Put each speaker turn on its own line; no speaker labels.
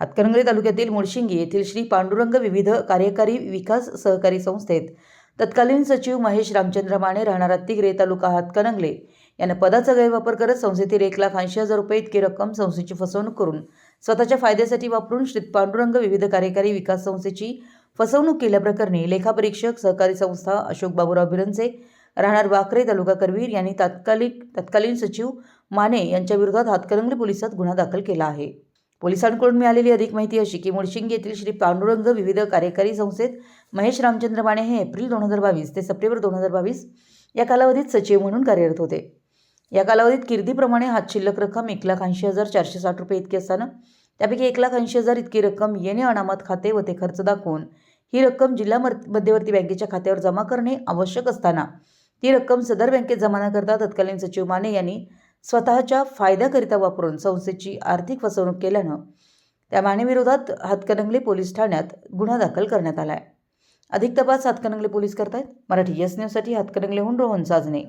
हातकणंगले तालुक्यातील मुळशिंगी येथील श्री पांडुरंग विविध कार्यकारी विकास सहकारी संस्थेत तत्कालीन सचिव महेश रामचंद्र माने राहणारा तिगरे तालुका हातकणंगले. यानं पदाचा गैरवापर करत संस्थेतील एक लाख ऐंशी हजार रुपये इतकी रक्कम संस्थेची फसवणूक करून स्वतःच्या फायद्यासाठी वापरून श्री पांडुरंग विविध कार्यकारी विकास संस्थेची फसवणूक केल्याप्रकरणी लेखापरीक्षक सहकारी संस्था अशोक बाबूराव भिरंचे राहणार वाकरे तालुका करवीर यांनी तात्कालिक तत्कालीन सचिव माने यांच्याविरोधात हातकणंगले पोलिसात गुन्हा दाखल केला आहे. पोलिसांकडून मिळालेली अधिक माहिती अशी की मुळशिंग येथील श्री पांडुरंग विविध कार्यकारी संस्थेत महेश रामचंद्र माने हे एप्रिल दोन हजार बावीस ते सप्टेंबर दोन हजार बावीस या कालावधीत सचिव म्हणून कार्यरत होते. या कालावधीत किर्दीप्रमाणे हात शिल्लक रक्कम एक लाख ऐंशी हजार चारशे साठ रुपये इतकी असताना त्यापैकी एक लाख ऐंशी हजार इतकी रक्कम येणे अनामत खाते व ते खर्च दाखवून ही रक्कम जिल्हा मर- मध्यवर्ती बँकेच्या खात्यावर जमा करणे आवश्यक असताना ती रक्कम सदर बँकेत जमा न करता तत्कालीन सचिव माने यांनी स्वतःच्या फायद्याकरिता वापरून संस्थेची आर्थिक फसवणूक केल्यानं त्या मानेविरोधात हातकणंगले पोलीस ठाण्यात गुन्हा दाखल करण्यात आला आहे अधिक तपास हातकणंगले पोलीस करतायत. मराठी यस न्यूजसाठी हातकणंगलेहून रोहन साजने.